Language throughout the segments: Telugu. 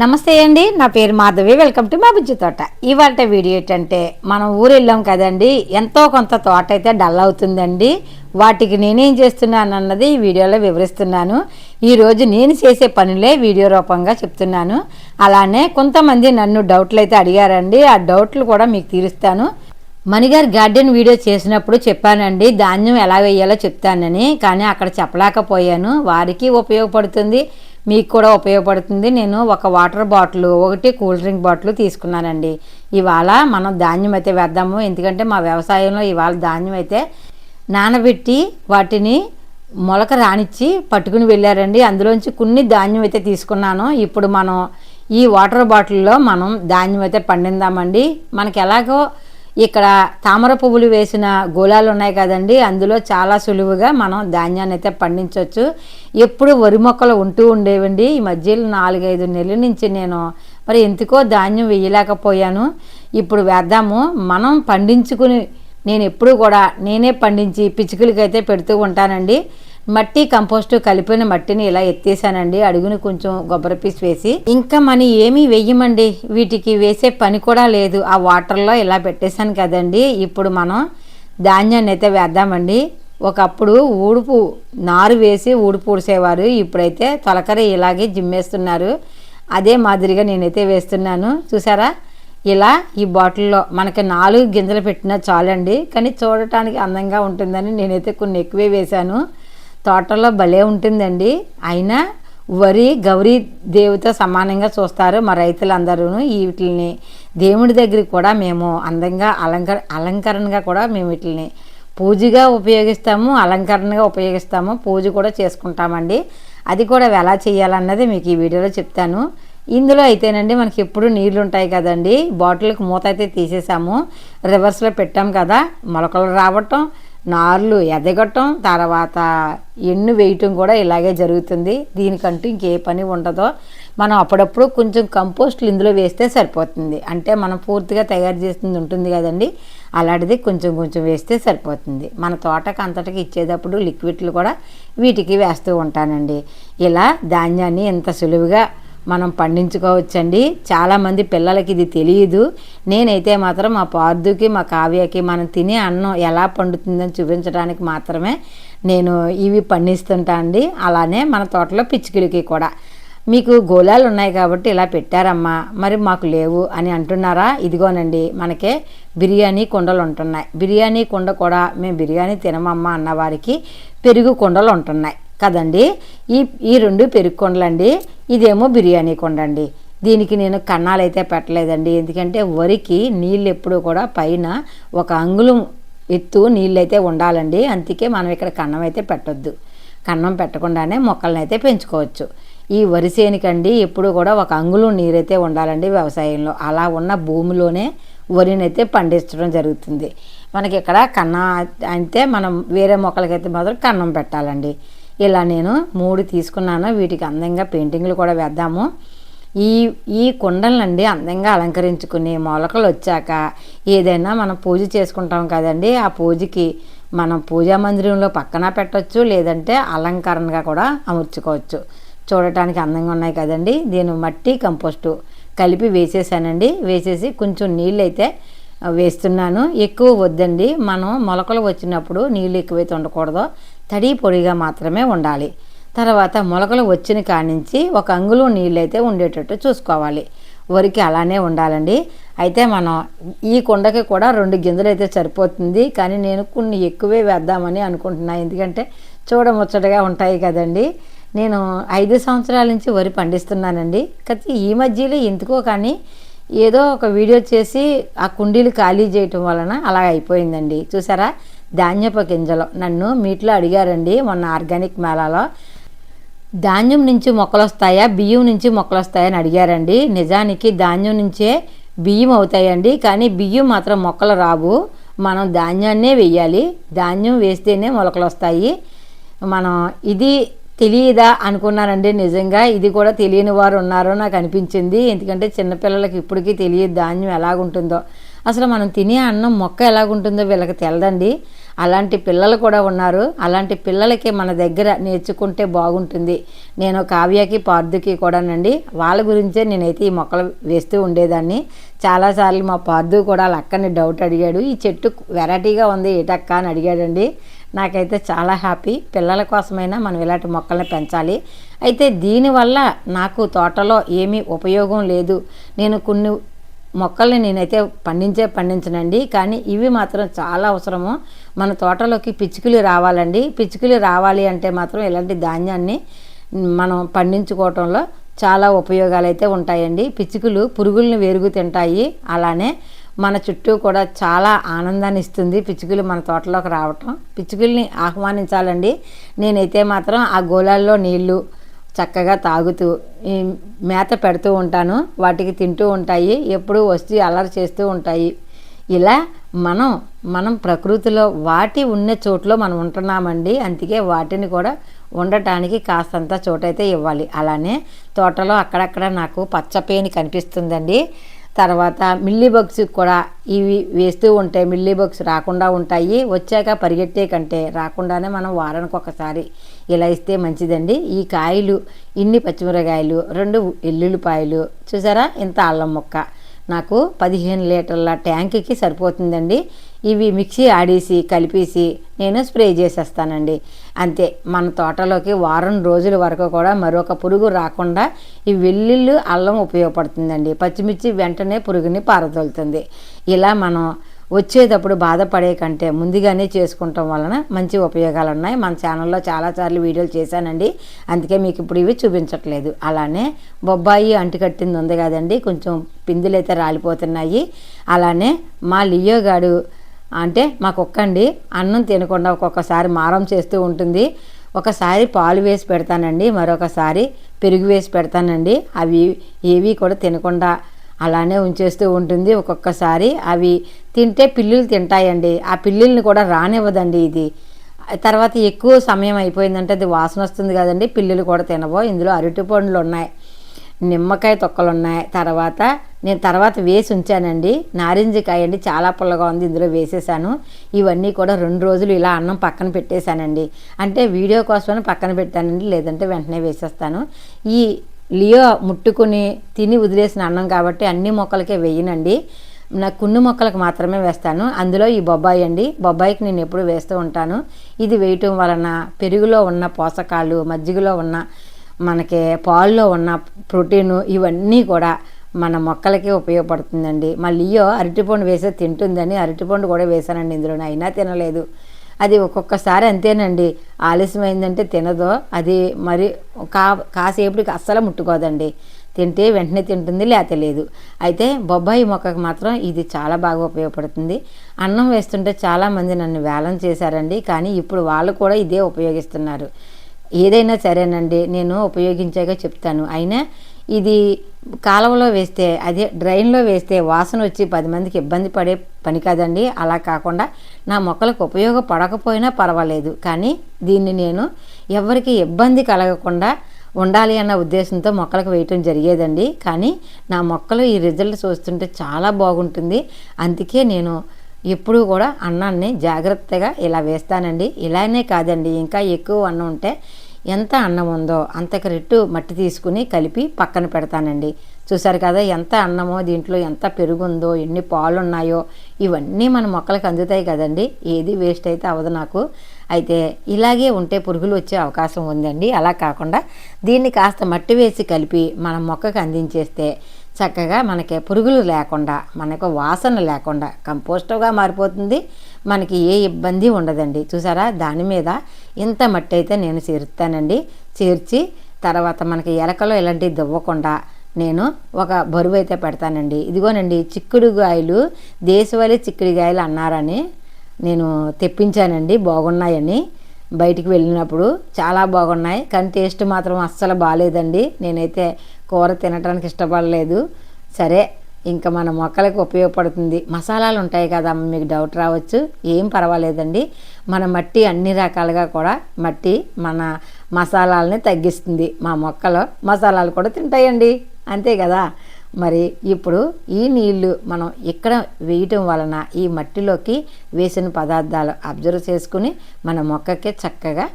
నమస్తే అండి నా పేరు మాధవి. వెల్కమ్ టు మా బుజ్జి తోట. ఇవాళ వీడియో ఏంటంటే మనం ఊరు వెళ్ళాం కదండి ఎంతో కొంత తోట అయితే డల్ అవుతుందండి. వాటికి నేనేం చేస్తున్నాను అన్నది ఈ వీడియోలో వివరిస్తున్నాను. ఈరోజు నేను చేసే పనులే వీడియో రూపంగా చెప్తున్నాను. అలానే కొంతమంది నన్ను డౌట్లు అయితే అడిగారండి. ఆ డౌట్లు కూడా మీకు తీరుస్తాను. మణిగారు గార్డెన్ వీడియో చేసినప్పుడు చెప్పానండి ధాన్యం ఎలా వేయాలో చెప్తానని. కానీ అక్కడ చెప్పలేకపోయాను. వారికి ఉపయోగపడుతుంది. మీకు కూడా ఉపయోగపడుతుంది. నేను ఒక వాటర్ బాటిల్ ఒకటి కూల్ డ్రింక్ బాటిల్ తీసుకున్నానండి. ఇవాళ మనం ధాన్యం అయితే వేద్దాము. ఎందుకంటే మా వ్యవసాయంలో ఇవాళ ధాన్యం అయితే నానబెట్టి వాటిని మొలక రానిచ్చి పట్టుకుని వెళ్ళారండి. అందులోంచి కొన్ని ధాన్యం అయితే తీసుకున్నాను. ఇప్పుడు మనం ఈ వాటర్ బాటిల్లో మనం ధాన్యం అయితే పండిందామండి. మనకి ఎలాగో ఇక్కడ తామర పువ్వులు వేసిన గోళాలు ఉన్నాయి కదండి. అందులో చాలా సులువుగా మనం ధాన్యాన్ని అయితే పండించవచ్చు ఎప్పుడు వరి మొక్కలు ఉంటూ ఉండేవండి. ఈ మధ్యలో నాలుగైదు నెలల నుంచి నేను మరి ఎందుకో ధాన్యం వేయలేకపోయాను. ఇప్పుడు వేద్దాము. మనం పండించుకుని నేను ఎప్పుడు కూడా నేనే పండించి పిచ్చుకలకైతే పెడుతూ ఉంటానండి. మట్టి కంపోస్ట్ కలిపిన మట్టిని ఇలా ఎత్తేసానండి. అడుగుని కొంచెం కొబ్బరి పీస్ వేసి. ఇంకా మన ఏమీ వెయ్యమండి. వీటికి వేసే పని కూడా లేదు. ఆ వాటర్లో ఇలా పెట్టేశాను కదండి. ఇప్పుడు మనం ధాన్యాన్ని అయితే వేద్దామండి. ఒకప్పుడు ఊడుపు నారు వేసి ఊడుపు ఊడిసేవారు. ఇప్పుడైతే తొలకరి ఇలాగే జిమ్మేస్తున్నారు. అదే మాదిరిగా నేనైతే వేస్తున్నాను. చూసారా? ఇలా ఈ బాటిల్లో మనకి నాలుగు గింజలు పెట్టినా చాలండి. కానీ చూడటానికి అందంగా ఉంటుందని నేనైతే కొన్ని ఎక్కువే వేశాను. తోటలో భలే ఉంటుందండి. అయినా వరి గౌరీ దేవితో సమానంగా చూస్తారు మా రైతులందరూ వీటిని దేవుడి దగ్గరికి కూడా మేము అందంగా అలంకర అలంకరణగా కూడా మేము వీటిని పూజగా ఉపయోగిస్తాము అలంకరణగా ఉపయోగిస్తాము పూజ కూడా చేసుకుంటామండి. అది కూడా ఎలా చేయాలన్నది మీకు ఈ వీడియోలో చెప్తాను. ఇందులో అయితేనండి మనకి ఎప్పుడు నీళ్ళు ఉంటాయి కదండి. బాటిల్కి మూత అయితే తీసేసాము. రివర్స్లో పెట్టాం కదా. మొలకలు రావటం నార్లు ఎదగటం తర్వాత ఎన్ను వేయటం కూడా ఇలాగే జరుగుతుంది. దీనికంటూ ఇంకే పని ఉండదో. మనం అప్పుడప్పుడు కొంచెం కంపోస్ట్లు ఇందులో వేస్తే సరిపోతుంది. అంటే మనం పూర్తిగా తయారు చేస్తుంది ఉంటుంది కదండి అలాంటిది కొంచెం కొంచెం వేస్తే సరిపోతుంది. మన తోటకు అంతటికి ఇచ్చేటప్పుడు లిక్విడ్లు కూడా వీటికి వేస్తూ ఉంటానండి. ఇలా ధాన్యాన్ని ఎంత సులువుగా మనం పండించుకోవచ్చండి. చాలామంది పిల్లలకి ఇది తెలియదు. నేనైతే మాత్రం మా పార్థుకి మా కావ్యకి మనం తినే అన్నం ఎలా పండుతుందని చూపించడానికి మాత్రమే నేను ఇవి పండిస్తుంటా అండి. అలానే మన తోటలో పిచ్చుకలకి కూడా. మీకు గోళాలు ఉన్నాయి కాబట్టి ఇలా పెట్టారమ్మా. మరి మాకు లేవు అని అంటున్నారా? ఇదిగోనండి మనకే బిర్యానీ కుండలు ఉంటున్నాయి. బిర్యానీ కుండ కూడా మేము బిర్యానీ తినమమ్మా అన్నవారికి పెరుగు కుండలు ఉంటున్నాయి. కదండి? ఈ ఈ రెండు పెరుగు కొండలండి ఇదేమో బిర్యానీ కొండ అండి దీనికి నేను కన్నాలైతే పెట్టలేదండి. ఎందుకంటే వరికి నీళ్ళు ఎప్పుడూ కూడా పైన ఒక అంగుళం ఎత్తు నీళ్ళైతే ఉండాలండి. అందుకే మనం ఇక్కడ కన్నం అయితే పెట్టొద్దు. కన్నం పెట్టకుండానే మొక్కలను అయితే పెంచుకోవచ్చు. ఈ వరి చేనికండి ఎప్పుడు కూడా ఒక అంగుళం నీరైతే ఉండాలండి వ్యవసాయంలో. అలా ఉన్న భూమిలోనే వరిని అయితే పండించడం జరుగుతుంది. మనకి ఇక్కడ కన్నా అయితే మనం వేరే మొక్కలకైతే మాత్రం కన్నం పెట్టాలండి. ఇలా నేను మూడు తీసుకున్నాను. వీటికి అందంగా పెయింటింగ్లు కూడా వేద్దాము. ఈ ఈ కుండలండి అందంగా అలంకరించుకుని మొలకలు వచ్చాక ఏదైనా మనం పూజ చేసుకుంటాం కదండి. ఆ పూజకి మనం పూజా మందిరంలో పక్కన పెట్టవచ్చు లేదంటే అలంకరణగా కూడా అమర్చుకోవచ్చు. చూడటానికి అందంగా ఉన్నాయి కదండి. దీని మట్టి కంపోస్టు కలిపి వేసేసానండి. వేసేసి కొంచెం నీళ్ళు అయితే వేస్తున్నాను. ఎక్కువ వద్దండి. మనం మొలకలు వచ్చినప్పుడు నీళ్ళు ఎక్కువైతే ఉండకూడదు. తడి పొడిగా మాత్రమే ఉండాలి. తర్వాత మొలకలు వచ్చిన కానించి ఒక అంగులు నీళ్ళు అయితే ఉండేటట్టు చూసుకోవాలి. వరికి అలానే ఉండాలండి. అయితే మనం ఈ కుండకి కూడా రెండు గింజలు అయితే సరిపోతుంది. కానీ నేను కొన్ని ఎక్కువే వేద్దామని అనుకుంటున్నాను ఎందుకంటే చూడముచ్చటగా ఉంటాయి కదండి. నేను ఐదు సంవత్సరాల నుంచి వరి పండిస్తున్నానండి. కానీ ఈ మధ్యలో ఎందుకో కానీ ఏదో ఒక వీడియో చేసి ఆ కుండీలు ఖాళీ చేయటం వలన అలా అయిపోయిందండి. చూసారా? ధాన్యపు గింజలు నన్ను మీట్లో అడిగారండి మొన్న ఆర్గానిక్ మేళాలో. ధాన్యం నుంచి మొక్కలు వస్తాయా బియ్యం నుంచి మొక్కలు వస్తాయని అడిగారండి. నిజానికి ధాన్యం నుంచే బియ్యం అవుతాయండి కానీ బియ్యం మాత్రం మొక్కలు రావు. మనం ధాన్యాన్నే వెయ్యాలి ధాన్యం వేస్తేనే మొలకలు వస్తాయి మనం ఇది తెలియదా అనుకున్నానండి నిజంగా. ఇది కూడా తెలియని వారు ఉన్నారో నాకు అనిపించింది. ఎందుకంటే చిన్నపిల్లలకి ఇప్పటికీ తెలియదు ధాన్యం ఎలాగుంటుందో. అసలు మనం తినే అన్నం మొక్క ఎలాగుంటుందో వీళ్ళకి తెలదండి. అలాంటి పిల్లలు కూడా ఉన్నారు. అలాంటి పిల్లలకి మన దగ్గర నేర్చుకుంటే బాగుంటుంది. నేను కావ్యకి పార్థుకి కూడానండి. వాళ్ళ గురించే నేనైతే ఈ మొక్కలు వేస్తూ ఉండేదాన్ని. చాలాసార్లు మా పార్థు కూడా వాళ్ళ అక్కని డౌట్ అడిగాడు. ఈ చెట్టు వెరైటీగా ఉంది ఏటక్క అని అడిగాడండి. నాకైతే చాలా హ్యాపీ పిల్లల కోసమైనా మనం ఇలాంటి మొక్కల్ని పెంచాలి. అయితే దీనివల్ల నాకు తోటలో ఏమీ ఉపయోగం లేదు. నేను కొన్ని మొక్కల్ని నేనైతే పండించే పండించనండి కానీ ఇవి మాత్రం చాలా అవసరము. మన తోటలోకి పిచ్చుకలు రావాలండి. పిచ్చుకలు రావాలి అంటే మాత్రం ఇలాంటి ధాన్యాన్ని మనం పండించుకోవటంలో చాలా ఉపయోగాలు అయితే ఉంటాయండి. పిచ్చుకలు పురుగుల్ని వేరుగు తింటాయి. అలానే మన చుట్టూ కూడా చాలా ఆనందాన్ని ఇస్తుంది పిచ్చుకలు మన తోటలోకి రావటం. పిచ్చుకల్ని ఆహ్వానించాలండి. నేనైతే మాత్రం ఆ గోళాల్లో నీళ్ళు చక్కగా తాగుతూ మేత పెడుతూ ఉంటాను. వాటికి తింటూ ఉంటాయి. ఎప్పుడూ వచ్చి అల్లరి చేస్తూ ఉంటాయి. ఇలా మనం మనం ప్రకృతిలో వాటి ఉన్న చోట్లో మనం ఉంటున్నామండి. అందుకే వాటిని కూడా ఉండటానికి కాస్తంత చోటైతే ఇవ్వాలి. అలానే తోటలో అక్కడక్కడ నాకు పచ్చపేని కనిపిస్తుందండి. తర్వాత మిల్లీ బగ్స్ కూడా ఇవి వేస్తూ ఉంటే మిల్లీ బగ్స్ రాకుండా ఉంటాయి. వచ్చాక పరిగెట్టే కంటే రాకుండానే మనం వారానికి ఒకసారి ఇలా ఇస్తే మంచిదండి. ఈ కాయలు ఇన్ని పచ్చిమిరకాయలు రెండు ఎల్లుల్లిపాయలు చూసారా? ఇంత అల్లం ముక్క. నాకు పదిహేను లీటర్ల ట్యాంక్కి సరిపోతుందండి. ఇవి మిక్సీ ఆడేసి కలిపేసి నేను స్ప్రే చేసేస్తానండి. అంతే మన తోటలోకి వారం రోజుల వరకు కూడా మరొక పురుగు రాకుండా ఈ వెల్లుల్లి అల్లం ఉపయోగపడుతుందండి. పచ్చిమిర్చి వెంటనే పురుగుని పారదోలుతుంది. ఇలా మనం వచ్చేటప్పుడు బాధపడే కంటే ముందుగానే చేసుకుంటాం వలన మంచి ఉపయోగాలు ఉన్నాయి మన ఛానల్లో చాలాసార్లు వీడియోలు చేశానండి. అందుకే మీకు ఇప్పుడు ఇవి చూపించట్లేదు. అలానే బొబ్బాయి అంటుకట్టింది ఉంది కదండి. కొంచెం పిందులైతే రాలిపోతున్నాయి. అలానే మా లియోగాడు అంటే మా కుక్క అండి అన్నం తినకుండా ఒక్కొక్కసారి మారం చేస్తూ ఉంటుంది. ఒకసారి పాలు వేసి పెడతానండి. మరొకసారి పెరుగు వేసి పెడతానండి. అవి ఏవి కూడా తినకుండా అలానే ఉంచేస్తూ ఉంటుంది ఒక్కొక్కసారి. అవి తింటే పిల్లులు తింటాయండి. ఆ పిల్లుల్ని కూడా రానివ్వదండి ఇది. తర్వాత ఎక్కువ సమయం అయిపోయిందంటే అది వాసన వస్తుంది కదండి. పిల్లులు కూడా తినవో. ఇందులో అరటి పండ్లు ఉన్నాయి. నిమ్మకాయ తొక్కలు ఉన్నాయి. తర్వాత నేను తర్వాత వేసి ఉంచానండి. నారింజకాయ అండి. చాలా పుల్లగా ఉంది. ఇందులో వేసేసాను. ఇవన్నీ కూడా రెండు రోజులు ఇలా అన్నం పక్కన పెట్టేశానండి. అంటే వీడియో కోసమని పక్కన పెట్టానండి. లేదంటే వెంటనే వేసేస్తాను. ఈ లియో ముట్టుకుని తిని వదిలేసిన అన్నం కాబట్టి అన్ని మొక్కలకే వేయనండి. నా కొన్ని మొక్కలకు మాత్రమే వేస్తాను. అందులో ఈ బొబ్బాయి అండి. బొబ్బాయికి నేను ఎప్పుడు వేస్తూ ఉంటాను. ఇది వేయటం వలన పెరుగులో ఉన్న పోషకాలు మజ్జిగలో ఉన్న మనకి పాల్లో ఉన్న ప్రోటీను ఇవన్నీ కూడా మన మొక్కలకే ఉపయోగపడుతుందండి. మా లియో అరటిపండు వేసే తింటుందని అరటిపండు కూడా వేసానండి ఇందులో అయినా తినలేదు. అది ఒక్కొక్కసారి అంతేనండి. ఆలస్యమైందంటే తినదో. అది మరి కా కాసేపటికి అస్సలు ముట్టుకోదండి. తింటే వెంటనే తింటుంది లేకపోతే లేదు. అయితే బొబ్బాయి మొక్కకు మాత్రం ఇది చాలా బాగా ఉపయోగపడుతుంది. అన్నం వేస్తుంటే చాలామంది నన్ను వేలం చేశారండి. కానీ ఇప్పుడు వాళ్ళు కూడా ఇదే ఉపయోగిస్తున్నారు. ఏదైనా సరేనండి. నేను ఉపయోగించాక చెప్తాను. అయినా ఇది కాలంలో వేస్తే అదే డ్రైన్లో వేస్తే వాసన వచ్చి పది మందికి ఇబ్బంది పడే పని కాదండి. అలా కాకుండా నా మొక్కలకు ఉపయోగపడకపోయినా పర్వాలేదు. కానీ దీన్ని నేను ఎవరికి ఇబ్బంది కలగకుండా ఉండాలి అన్న ఉద్దేశంతో మొక్కలకు వేయటం జరిగేదండి. కానీ నా మొక్కలు ఈ రిజల్ట్ చూస్తుంటే చాలా బాగుంటుంది. అందుకే నేను ఎప్పుడూ కూడా అన్నాన్ని జాగ్రత్తగా ఇలా వేస్తానండి. ఇలానే కాదండి. ఇంకా ఎక్కువ అన్నం ఉంటే ఎంత అన్నం ఉందో అంతకు రెట్టు మట్టి తీసుకుని కలిపి పక్కన పెడతానండి. చూసారు కదా ఎంత అన్నమో దీంట్లో ఎంత పెరుగుందో ఎన్ని పాలు ఉన్నాయో ఇవన్నీ మన మొక్కలకు అందుతాయి కదండి. ఏది వేస్ట్ అయితే అవదు నాకు. అయితే ఇలాగే ఉంటే పురుగులు వచ్చే అవకాశం ఉందండి. అలా కాకుండా దీన్ని కాస్త మట్టి వేసి కలిపి మన మొక్కకు అందించేస్తే చక్కగా మనకి పురుగులు లేకుండా మనకు వాసన లేకుండా కంపోస్టుగా మారిపోతుంది. మనకి ఏ ఇబ్బంది ఉండదండి. చూసారా? దాని మీద ఇంత మట్టి అయితే నేను చేరుతానండి. చేర్చి తర్వాత మనకి ఎలకలో ఇలాంటివి దువ్వకుండా నేను ఒక బరువు అయితే పెడతానండి. ఇదిగోనండి చిక్కుడుగాయలు దేశవాళీ చిక్కుడుగాయలు అన్నారని నేను తెప్పించానండి. బాగున్నాయని బయటికి వెళ్ళినప్పుడు చాలా బాగున్నాయి. కానీ టేస్ట్ మాత్రం అస్సలు బాగాలేదండి. నేనైతే కూర తినడానికి ఇష్టపడలేదు. సరే ఇంకా మన మొక్కలకు ఉపయోగపడుతుంది. మసాలాలు ఉంటాయి కదా మీకు డౌట్ రావచ్చు. ఏం పర్వాలేదండి. మన మట్టి అన్ని రకాలుగా కూడా మట్టి మన మసాలాలని తగ్గిస్తుంది. మా మొక్కలు మసాలాలు కూడా తింటాయండి. అంతే కదా? మరి ఇప్పుడు ఈ నీళ్ళు మనం ఇక్కడ వేయటం వలన ఈ మట్టిలోకి వేసిన పదార్థాలు అబ్జర్వ్ చేసుకుని మన మొక్కకి చక్కగా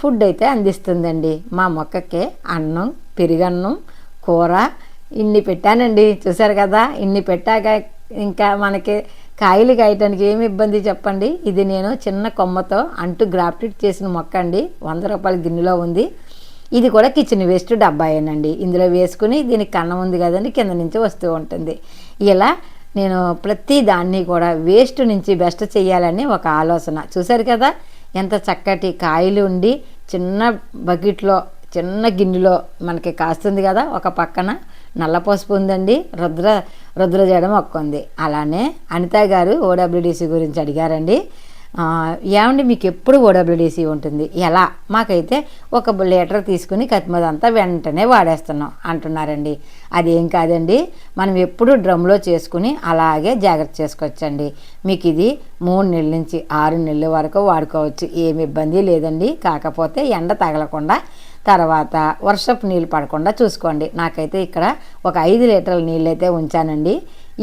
ఫుడ్ అయితే అందిస్తుందండి. మా మొక్కకి అన్నం పెరుగన్నం కూర ఇన్ని పెట్టానండి. చూసారు కదా ఇన్ని పెట్టాక ఇంకా మనకి కాయలు కాయటానికి ఏమి ఇబ్బంది చెప్పండి. ఇది నేను చిన్న కొమ్మతో అంటూ గ్రాఫ్టెడ్ చేసిన మొక్క అండి. వంద రూపాయల గిన్నెలో ఉంది. ఇది కూడా కిచెన్ వేస్ట్ డబ్బాయేనండి. ఇందులో వేసుకుని దీనికి కన్నం ఉంది కదండి కింద నుంచి వస్తూ ఉంటుంది. ఇలా నేను ప్రతి దాన్ని కూడా వేస్ట్ నుంచి బెస్ట్ చేయాలని ఒక ఆలోచన. చూశారు కదా ఎంత చక్కటి కాయలు ఉండి చిన్న బకెట్లో చిన్న గిన్నెలో మనకి కాస్తుంది కదా ఒక పక్కన నల్ల పసుపు ఉందండి రుద్ర రుద్రజడం ఒక్క ఉంది. అలానే అనిత గారు ఓడబ్ల్యూడిసి గురించి అడిగారండి. ఏమండి మీకు ఎప్పుడు ఓడబ్ల్యూడిసి ఉంటుంది? ఎలా? మాకైతే ఒక లీటర్ తీసుకుని కత్తిమదంతా వెంటనే వాడేస్తున్నాం అంటున్నారండి. అదేం కాదండి మనం ఎప్పుడు డ్రమ్లో చేసుకుని అలాగే జాగ్రత్త చేసుకోవచ్చండి. మీకు ఇది మూడు నెలల నుంచి ఆరు నెలల వరకు వాడుకోవచ్చు ఏమి ఇబ్బంది లేదండి. కాకపోతే ఎండ తగలకుండా తర్వాత వర్షపు నీళ్ళు పడకుండా చూసుకోండి. నాకైతే ఇక్కడ ఒక ఐదు లీటర్ల నీళ్ళు అయితే ఉంచానండి.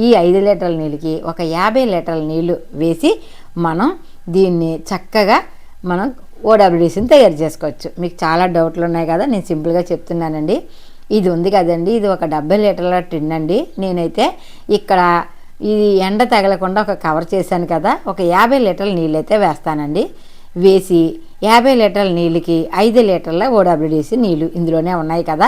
ఈ ఐదు లీటర్ల నీళ్ళకి ఒక యాభై లీటర్ల నీళ్ళు వేసి మనం దీన్ని చక్కగా మనం ఓడబ్ల్యూడిసిని తయారు చేసుకోవచ్చు. మీకు చాలా డౌట్లు ఉన్నాయి కదా నేను సింపుల్గా చెప్తున్నానండి. ఇది ఉంది కదండి ఇది ఒక డెబ్బై లీటర్ల టిన్ అండి. నేనైతే ఇక్కడ ఇది ఎండ తగలకుండా ఒక కవర్ చేశాను కదా ఒక యాభై లీటర్ల నీళ్ళు అయితే వేస్తానండి. వేసి యాభై లీటర్ల నీళ్ళకి ఐదు లీటర్ల ఓడబ్ల్యూడిసి నీళ్ళు ఇందులోనే ఉన్నాయి కదా.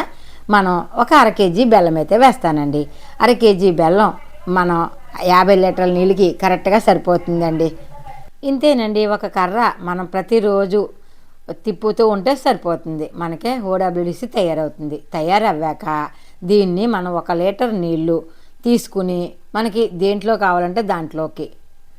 మనం ఒక అర కేజీ బెల్లం అయితే వేస్తానండి. అర కేజీ బెల్లం మనం యాభై లీటర్ల నీళ్ళకి కరెక్ట్గా సరిపోతుందండి. ఇంతేనండి ఒక కర్ర మనం ప్రతిరోజు తిప్పుతూ ఉంటే సరిపోతుంది. మనకే ఓడబ్ల్యూడిసి తయారవుతుంది. తయారవ్వాక దీన్ని మనం ఒక లీటర్ నీళ్ళు తీసుకుని మనకి దేంట్లో కావాలంటే దాంట్లోకి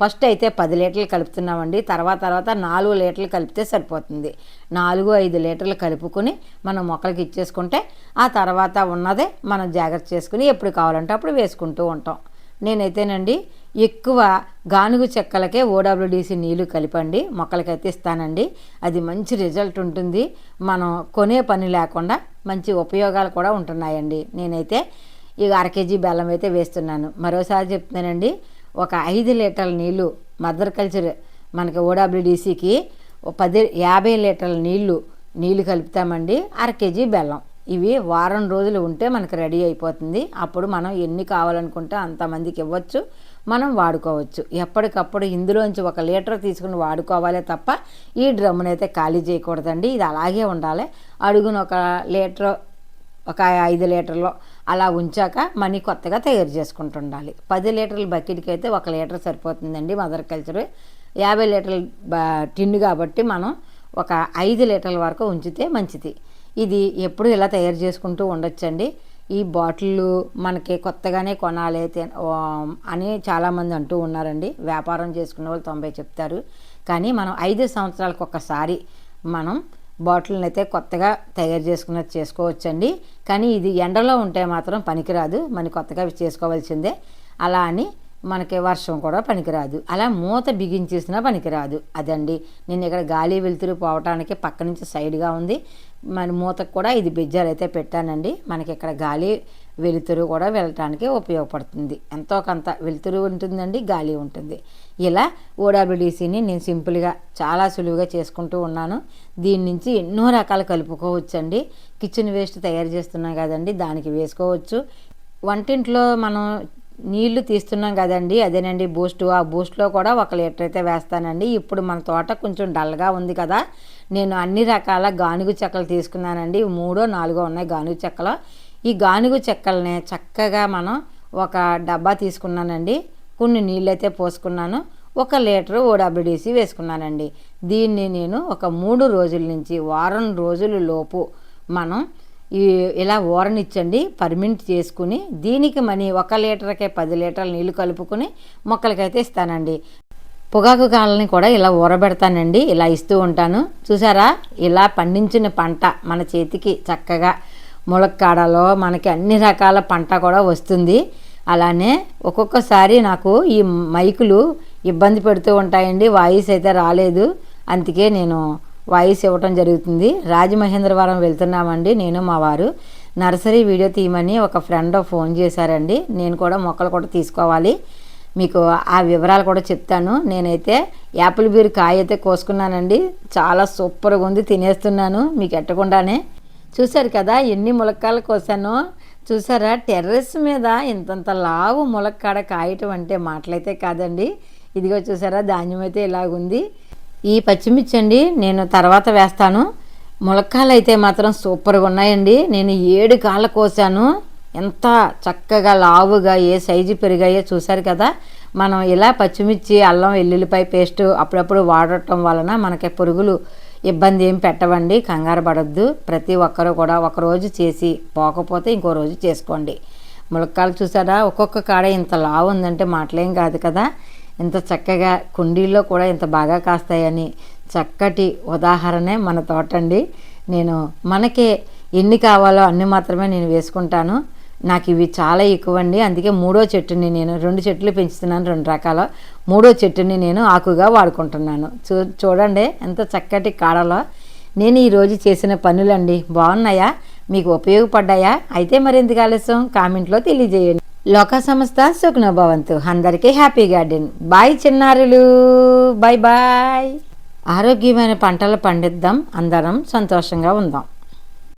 ఫస్ట్ అయితే పది లీటర్లు కలుపుతున్నామండి. తర్వాత తర్వాత నాలుగు లీటర్లు కలిపితే సరిపోతుంది. నాలుగు ఐదు లీటర్లు కలుపుకొని మనం మొక్కలకి ఇచ్చేసుకుంటే ఆ తర్వాత ఉన్నదే మనం జాగ్రత్త చేసుకుని ఎప్పుడు కావాలంటే అప్పుడు వేసుకుంటూ ఉంటాం. నేనైతేనండి ఎక్కువ గానుగు చెక్కలకే ఓడబ్ల్యూడిసి నీళ్ళు కలిపండి. మొక్కలకైతే ఇస్తానండి. అది మంచి రిజల్ట్ ఉంటుంది. మనం కొనే పని లేకుండా మంచి ఉపయోగాలు కూడా ఉంటున్నాయండి. నేనైతే ఇక అర కేజీ బెల్లం అయితే వేస్తున్నాను. మరోసారి చెప్తున్నానండి. ఒక ఐదు లీటర్ల నీళ్ళు మదర్ కల్చర్ మనకి ఓడబ్ల్యూడిసికి పది యాభై లీటర్ల నీళ్ళు నీళ్ళు కలుపుతామండి అర కేజీ బెల్లం. ఇవి వారం రోజులు ఉంటే మనకు రెడీ అయిపోతుంది. అప్పుడు మనం ఎన్ని కావాలనుకుంటే అంతమందికి ఇవ్వచ్చు మనం వాడుకోవచ్చు. ఎప్పటికప్పుడు ఇందులోంచి ఒక లీటర్ తీసుకుని వాడుకోవాలే తప్ప ఈ డ్రమ్మునైతే ఖాళీ చేయకూడదండి. ఇది అలాగే ఉండాలి. అడుగున ఒక లీటర్ ఒక ఐదు లీటర్లో అలా ఉంచాక మనీ కొత్తగా తయారు చేసుకుంటుండాలి. పది లీటర్ల బకెట్కి అయితే ఒక లీటర్ సరిపోతుందండి మదర్ కల్చర్. యాభై లీటర్ల టిన్ను కాబట్టి మనం ఒక ఐదు లీటర్ల వరకు ఉంచితే మంచిది. ఇది ఎప్పుడు ఇలా తయారు చేసుకుంటూ ఉండొచ్చండి. ఈ బాటిళ్ళు మనకి కొత్తగానే కొనాలి అని చాలామంది అంటూ ఉన్నారండి. వ్యాపారం చేసుకునే వాళ్ళు తొంభై చెప్తారు. కానీ మనం ఐదు సంవత్సరాలకు ఒకసారి మనం బాటిల్ని అయితే కొత్తగా తయారు చేసుకున్నది చేసుకోవచ్చండి. కానీ ఇది ఎండలో ఉంటే మాత్రం పనికిరాదు. మన కొత్తగా చేసుకోవాల్సిందే. అలా అని మనకి వర్షం కూడా పనికిరాదు. అలా మూత బిగించేసినా పనికిరాదు. అదండి. నేను ఇక్కడ గాలి వెలుతురు పోవటానికి పక్క నుంచి సైడ్గా ఉంది. మన మూతకు కూడా ఇది బెజ్జాలు అయితే పెట్టానండి. మనకి ఇక్కడ గాలి వెలుతురు కూడా వెళ్ళటానికి ఉపయోగపడుతుంది. ఎంతో కొంత వెలుతురు ఉంటుందండి గాలి ఉంటుంది. ఇలా ఓడబ్ల్యూడిసిని నేను సింపుల్గా చాలా సులువుగా చేసుకుంటూ ఉన్నాను. దీని నుంచి ఎన్నో రకాలు కలుపుకోవచ్చండి. కిచెన్ వేస్ట్ తయారు చేస్తున్నాం కదండి దానికి వేసుకోవచ్చు. వంటింట్లో మనం నీళ్ళు తీస్తున్నాం కదండి అదేనండి బూస్ట్. ఆ బూస్ట్లో కూడా ఒక లీటర్ అయితే వేస్తానండి. ఇప్పుడు మన తోట కొంచెం డల్గా ఉంది కదా నేను అన్ని రకాల గానుగు చెక్కలు తీసుకున్నానండి. మూడో నాలుగో ఉన్నాయి గానుగు చెక్కలు. ఈ గానుగు చెక్కల్ని చక్కగా మనం ఒక డబ్బా తీసుకున్నానండి. కొన్ని నీళ్ళైతే పోసుకున్నాను. ఒక లీటర్ ఓడబ్ల్యూడిసి వేసుకున్నానండి. దీన్ని నేను ఒక మూడు రోజుల నుంచి వారం రోజుల లోపు మనం ఈ ఇలా ఊరనిచ్చండి పర్మింట్ చేసుకుని దీనికి మనీ ఒక లీటర్కే పది లీటర్ల నీళ్ళు కలుపుకొని మొక్కలకైతే ఇస్తానండి. పొగాకు కాళ్ళని కూడా ఇలా ఊరబెడతానండి. ఇలా ఇస్తూ ఉంటాను. చూసారా? ఇలా పండించిన పంట మన చేతికి చక్కగా ములక్కాడలో మనకి అన్ని రకాల పంట కూడా వస్తుంది. అలానే ఒక్కొక్కసారి నాకు ఈ మైకులు ఇబ్బంది పెడుతూ ఉంటాయండి. వాయిస్ అయితే రాలేదు. అందుకే నేను వాయిస్ ఇవ్వటం జరుగుతుంది. రాజమహేంద్రవరం వెళ్తున్నామండి. నేను మా వారు నర్సరీ వీడియో తీయమని ఒక ఫ్రెండ్ ఫోన్ చేశారండి. నేను కూడా మొక్కలు కూడా తీసుకోవాలి. మీకు ఆ వివరాలు కూడా చెప్తాను. నేనైతే యాపిల్ బీర్ కాయ అయితే కోసుకున్నానండి. చాలా సూపర్గా ఉంది. తినేస్తున్నాను. మీకు ఎట్టకుండానే చూశారు కదా ఎన్ని ములక్కాయలు కోసానో? చూసారా టెర్రస్ మీద ఇంతంత లావు ములక్కాడ కాయటం అంటే మాటలైతే కాదండి. ఇదిగో చూసారా ధాన్యం అయితే ఇలాగుంది. ఈ పచ్చిమిర్చి అండి నేను తర్వాత వేస్తాను. ములక్కాలు అయితే మాత్రం సూపర్గా ఉన్నాయండి. నేను ఏడు కాళ్ళ కోసాను. ఎంత చక్కగా లావుగా ఏ సైజు పెరిగాయో చూసారు కదా. మనం ఇలా పచ్చిమిర్చి అల్లం వెల్లుల్లిపాయ పేస్ట్ అప్పుడప్పుడు వాడటం వలన మనకి పురుగులు ఇబ్బంది ఏం పెట్టవండి కంగారు పడద్దు. ప్రతి ఒక్కరూ కూడా ఒకరోజు చేసి పోకపోతే ఇంకో రోజు చేసుకోండి. ములక్కాలు చూసారా? ఒక్కొక్క కాడ ఇంత లావు ఉందంటే మాటలేం కాదు కదా. ఇంత చక్కగా కుండీల్లో కూడా ఇంత బాగా కాస్తాయని చక్కటి ఉదాహరణే మన తోట అండి నేను మనకే ఎన్ని కావాలో అన్ని మాత్రమే నేను వేసుకుంటాను. నాకు ఇవి చాలా ఎక్కువ అండి అందుకే మూడో చెట్టుని నేను రెండు చెట్లు పెంచుతున్నాను రెండు రకాల మూడో చెట్టుని నేను ఆకుగా వాడుకుంటున్నాను. చూ చూడండి ఎంత చక్కటి కాడలో. నేను ఈరోజు చేసిన పనులండి. బాగున్నాయా? మీకు ఉపయోగపడ్డాయా? అయితే మరి ఎందుకు ఆలస్యం? కామెంట్లో తెలియజేయండి. లోక సంస్థ సుఖ్న భవంతు. అందరికీ హ్యాపీ గార్డెన్. బాయ్ చిన్నారులు. Bye bye. ఆరోగ్యమైన పంటలు పండిద్దాం. అందరం సంతోషంగా ఉందాం.